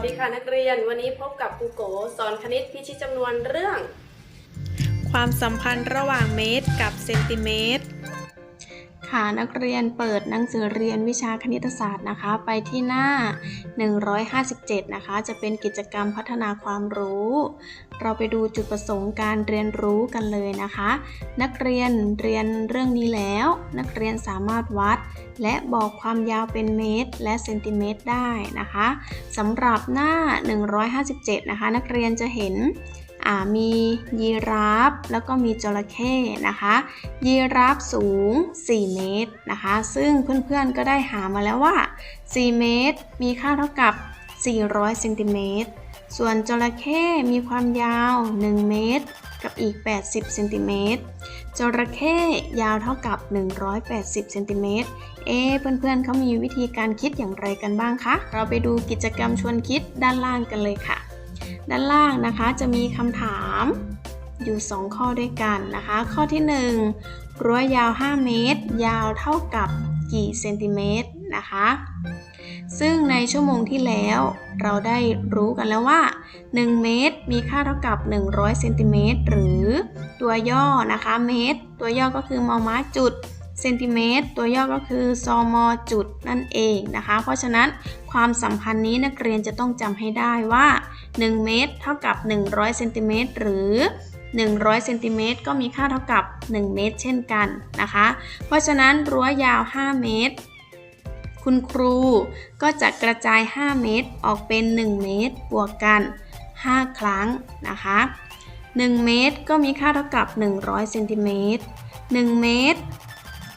สดีค่ะนักเรียน วันนี้พบกับครูโกสอนคณิตพิชิตจำนวนเรื่อง ความสัมพันธ์ระหว่างเมตรกับเซนติเมตร ค่ะนักเรียนเปิดหนังสือเรียนวิชาคณิตศาสตร์นะคะ ไปที่หน้า 157 นะคะ จะเป็นกิจกรรมพัฒนาความรู้ เราไปดูจุดประสงค์การเรียนรู้กันเลยนะคะ นักเรียนเรียนเรื่องนี้แล้ว นักเรียนสามารถวัด และบอกความยาวเป็นเมตร และเซนติเมตรได้นะคะสำหรับหน้า 157 นะคะ นักเรียนจะเห็น มียีราฟแล้วก็มีจระเข้นะคะ ยีราฟสูง 4 เมตรนะคะ ซึ่งเพื่อนๆก็ได้หามาแล้วว่า 4 เมตร มีค่าเท่ากับ 400เซนติเมตรส่วนจระเข้มีความยาว 1 เมตร กับอีก 80เซนติเมตรจระเข้ยาวเท่ากับ 180เซนติเมตรเอ๊เพื่อนๆเขามีวิธีการคิดอย่างไรกันบ้างคะ เราไปดูกิจกรรมชวนคิดด้านล่างกันเลยค่ะ ด้านล่างนะคะจะมีคำถามอยู่ 2 ข้อด้วยกันนะคะ ข้อที่ 1 รั้วยาว 5 เมตร ยาวเท่ากับกี่เซนติเมตรนะคะ ซึ่งในชั่วโมงที่แล้วเราได้รู้กันแล้วว่า 1 เมตรมีค่าเท่ากับ 100เซนติเมตรหรือตัวย่อนะคะเมตร ตัวย่อก็คือมอม้าจุด เซนติเมตรตัวย่อก็คือซอมอจุดนั่นเองนะคะ เพราะฉะนั้นความสัมพันธ์นี้นักเรียนจะต้องจำให้ได้ว่า 1 เมตรเท่ากับ 100เซนติเมตรหรือ 100เซนติเมตรก็มีค่าเท่ากับ 1 เมตร เช่นกันนะคะ เพราะฉะนั้นรั้วยาว 5 เมตร คุณครูก็จะกระจาย 5 เมตรออกเป็น 1 เมตรบวกกัน 5 ครั้งนะคะ1เมตรก็มีค่าเท่ากับ 100เซนติเมตร1เมตร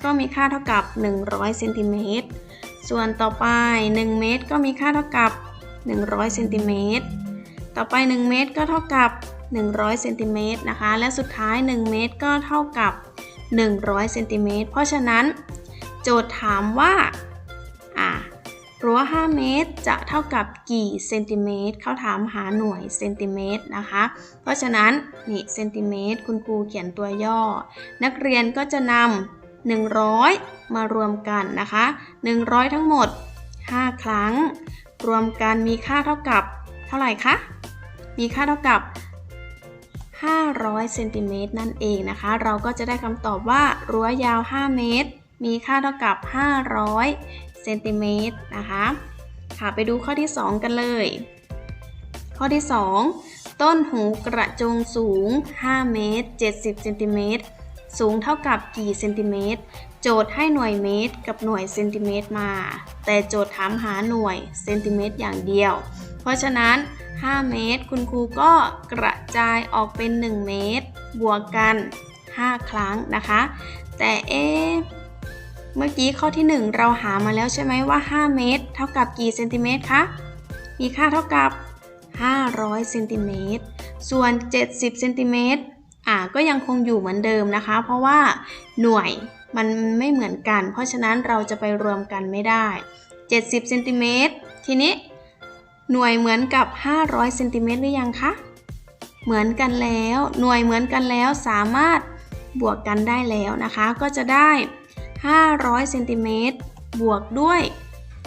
ก็มีค่าเท่ากับ 100เซนติเมตรส่วนต่อไป 1 เมตรก็มีค่าเท่ากับ 100เซนติเมตรต่อไป 1 เมตรก็เท่ากับ 100เซนติเมตรนะคะ และสุดท้าย 1 เมตรก็เท่ากับ 100เซนติเมตรเพราะฉะนั้นโจทย์ถามว่าอ่ารั้ว5 เมตรจะเท่ากับกี่เซนติเมตร เขาถามหาหน่วยเซนติเมตรนะคะ เพราะฉะนั้นนี่เซนติเมตรคุณครูเขียนตัวย่อ นักเรียนก็จะนำ 100 มารวมกันนะคะ 100 ทั้งหมด 5 ครั้ง รวมกันมีค่าเท่ากับเท่าไหร่คะ มีค่าเท่ากับ 500เซนติเมตรนั่นเองนะคะ เราก็จะได้คำตอบว่ารั้วยาว 5 เมตร มีค่าเท่ากับ 500เซนติเมตรนะคะ ค่ะไปดูข้อที่ 2 กันเลย ข้อที่ 2 ต้นหูกระจงสูง 5 เมตร 70เซนติเมตร สูงเท่ากับกี่เซนติเมตร โจทย์ให้หน่วยเมตร กับหน่วยเซนติเมตรมา แต่โจทย์ถามหาหน่วยเซนติเมตรอย่างเดียว เพราะฉะนั้น 5 เมตร คุณครูก็กระจายออกเป็น 1 เมตร บวกกัน 5 ครั้งนะคะ แต่เอ๊เมื่อกี้ข้อที่ 1 เราหามาแล้วใช่ไหมว่า 5 เมตร เท่ากับกี่เซนติเมตรคะ มีค่าเท่ากับ 500 เซนติเมตร ส่วน 70 เซนติเมตร อ่าก็ยังคงอยู่เหมือนเดิมนะคะ เพราะว่าหน่วยมันไม่เหมือนกัน เพราะฉะนั้นเราจะไปรวมกันไม่ได้ 70เซนติเมตรทีนี้ หน่วยเหมือนกับ 500เซนติเมตรหรือยังคะ เหมือนกันแล้ว หน่วยเหมือนกันแล้วสามารถบวกกันได้แล้วนะคะ ก็จะได้ 500เซนติเมตรบวกด้วย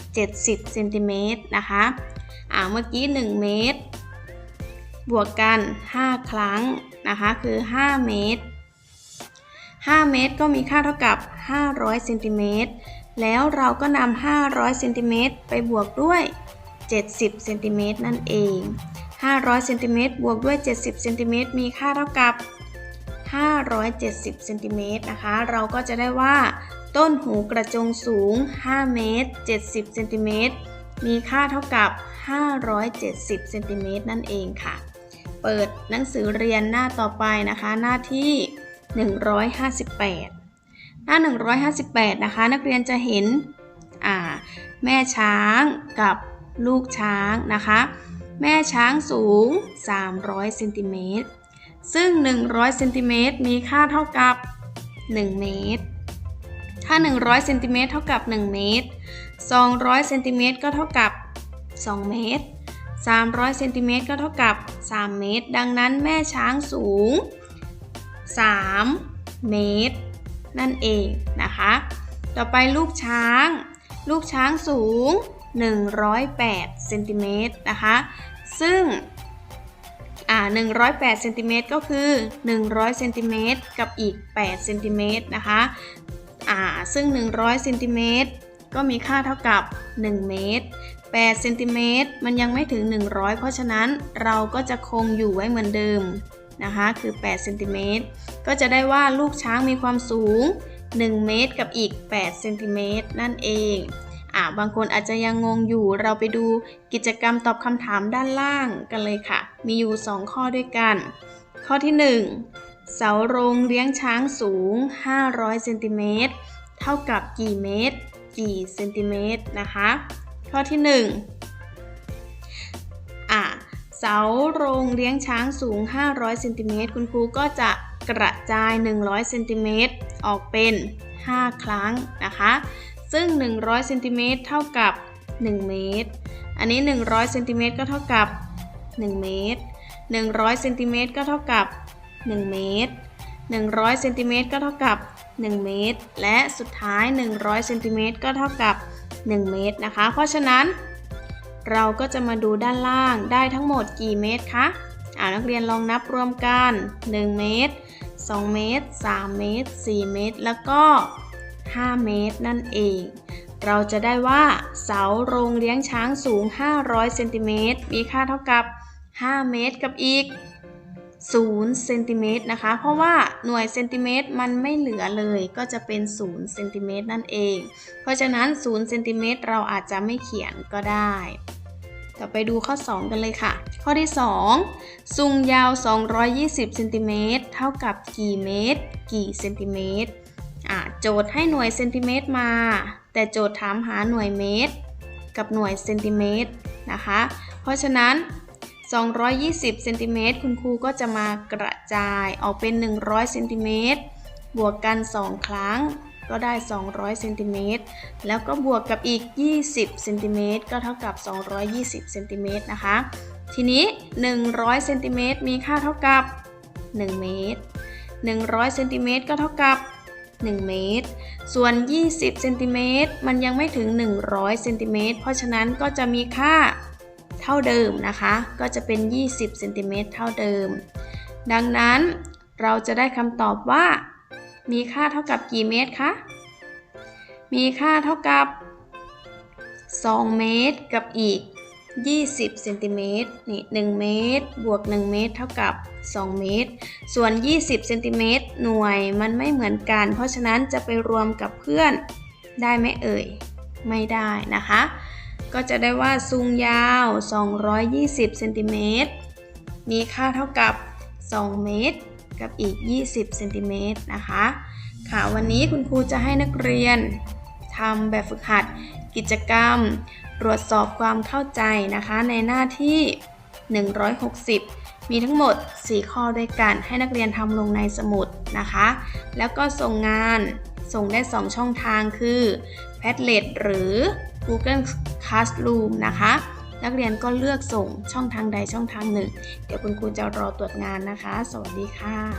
70เซนติเมตรนะคะอ่าเมื่อกี้ 1 เมตร บวกกัน 5 ครั้ง นะคะคือ 5 เมตร 5 เมตรก็มีค่าเท่ากับ 500เซนติเมตรแล้วเราก็นำ500เซนติเมตรไปบวกด้วย 70เซนติเมตรนั่นเอง 500เซนติเมตรบวกด้วย 70เซนติเมตรมีค่าเท่ากับ 570เซนติเมตรนะคะ เราก็จะได้ว่า ต้นหูกระจงสูง 5 เมตร 70เซนติเมตรมีค่าเท่ากับ 570เซนติเมตรนั่นเองค่ะ เปิดหนังสือเรียนหน้าต่อไปนะคะ หน้าที่ 158 หน้า 158 นะคะ นักเรียนจะเห็นแม่ช้างกับลูกช้างนะคะ แม่ช้างสูง 300เซนติเมตรซึ่ง 100เซนติเมตรมีค่าเท่ากับ 1 เมตร ถ้า 100เซนติเมตรเท่ากับ 1 เมตร 200เซนติเมตรก็เท่ากับ 2 เมตร 300เซนติเมตรก็เท่ากับ 3 เมตร ดังนั้นแม่ช้างสูง 3 เมตร นั่นเองนะคะ ต่อไปลูกช้าง ลูกช้างสูง 108เซนติเมตรนะคะ ซึ่งอ่า108เซนติเมตรก็คือ 100เซนติเมตรกับอีก8เซนติเมตรนะคะอ่าซึ่ง 100เซนติเมตรก็มีค่าเท่ากับ 1 เมตร 8เซนติเมตรมันยังไม่ถึง 100 เพราะฉะนั้นเราก็จะคงอยู่ไว้เหมือนเดิมนะคะคือ8เซนติเมตรก็จะได้ว่าลูกช้างมีความสูง 1 เมตรกับอีก8เซนติเมตรนั่นเองอ่าบางคนอาจจะยังงงอยู่เราไปดูกิจกรรมตอบคำถามด้านล่างกันเลยค่ะ มีอยู่ 2 ข้อด้วยกัน ข้อที่ 1 เสาโรงเลี้ยงช้างสูง 500เซนติเมตรเท่ากับกี่เมตร กี่เซนติเมตรนะคะ ข้อที่ 1อ่าเสาโรงเลี้ยงช้างสูง 500เซนติเมตรคุณครูก็จะกระจาย 100เซนติเมตรออกเป็น 5 ครั้งนะคะ ซึ่ง 100เซนติเมตรเท่ากับ 1 เมตร อันนี้ 100เซนติเมตรก็เท่ากับ 1 เมตร 100เซนติเมตรก็เท่ากับ 1 เมตร 100เซนติเมตรก็เท่ากับ 1 เมตร และสุดท้าย 100เซนติเมตรก็เท่ากับ1 เมตรนะคะ เพราะฉะนั้น เราก็จะมาดูด้านล่างได้ทั้งหมดกี่เมตรคะอ่านักเรียนลองนับรวมกัน 1 เมตร 2 เมตร 3 เมตร 4 เมตร แล้วก็ 5 เมตรนั่นเอง เราจะได้ว่าเสาโรงเลี้ยงช้างสูง 500 เซนติเมตร มีค่าเท่ากับ 5 เมตรกับอีก 0เซนติเมตรนะคะ เพราะว่าหน่วยเซนติเมตรมันไม่เหลือเลย ก็จะเป็น0เซนติเมตรนั่นเอง เพราะฉะนั้น0เซนติเมตรเราอาจจะไม่เขียนก็ได้ ต่อไปดูข้อ 2 กันเลยค่ะ ข้อที่ 2 ซุงยาว 220เซนติเมตรเท่ากับกี่เมตร กี่เซนติเมตรโจทย์ให้หน่วยเซนติเมตรมา แต่โจทย์ถามหาหน่วยเมตร กับหน่วยเซนติเมตรนะคะ เพราะฉะนั้น 220เซนติเมตรคุณครูก็จะมากระจายออกเป็น 100เซนติเมตรบวกกัน 2 ครั้งก็ได้ 200เซนติเมตรแล้วก็บวกกับอีก 20เซนติเมตรก็เท่ากับ 220เซนติเมตรนะคะ ทีนี้ 100เซนติเมตรมีค่าเท่ากับ 1 เมตร 100เซนติเมตรก็เท่ากับ 1 เมตร ส่วน 20เซนติเมตรมันยังไม่ถึง 100เซนติเมตรเพราะฉะนั้นก็จะมีค่า เท่าเดิมนะคะ ก็จะเป็น 20เซนติเมตรเท่าเดิม ดังนั้นเราจะได้คำตอบว่า มีค่าเท่ากับกี่เมตรคะ มีค่าเท่ากับ 2 เมตรกับอีก 20เซนติเมตรนี่1เมตร บวก 1 เมตร เท่ากับ 2 เมตร ส่วน 20เซนติเมตรหน่วยมันไม่เหมือนกัน เพราะฉะนั้นจะไปรวมกับเพื่อนได้ไหมเอ่ย ไม่ได้นะคะ ก็จะได้ว่าซุงยาว 220เซนติเมตรมีค่าเท่ากับ 2 เมตร กับอีก 20เซนติเมตรนะคะ ค่ะวันนี้คุณครูจะให้นักเรียนทำแบบฝึกหัดกิจกรรม ตรวจสอบความเข้าใจนะคะ ในหน้าที่ 160 มีทั้งหมด 4 ข้อด้วยกัน ให้นักเรียนทำลงในสมุดนะคะ แล้วก็ส่งงานส่งได้ 2 ช่องทางคือ Padlet หรือ Google Classroom นะคะ นักเรียนก็เลือกส่งช่องทางใดช่องทางหนึ่ง เดี๋ยวคุณครูจะรอตรวจงานนะคะ สวัสดีค่ะ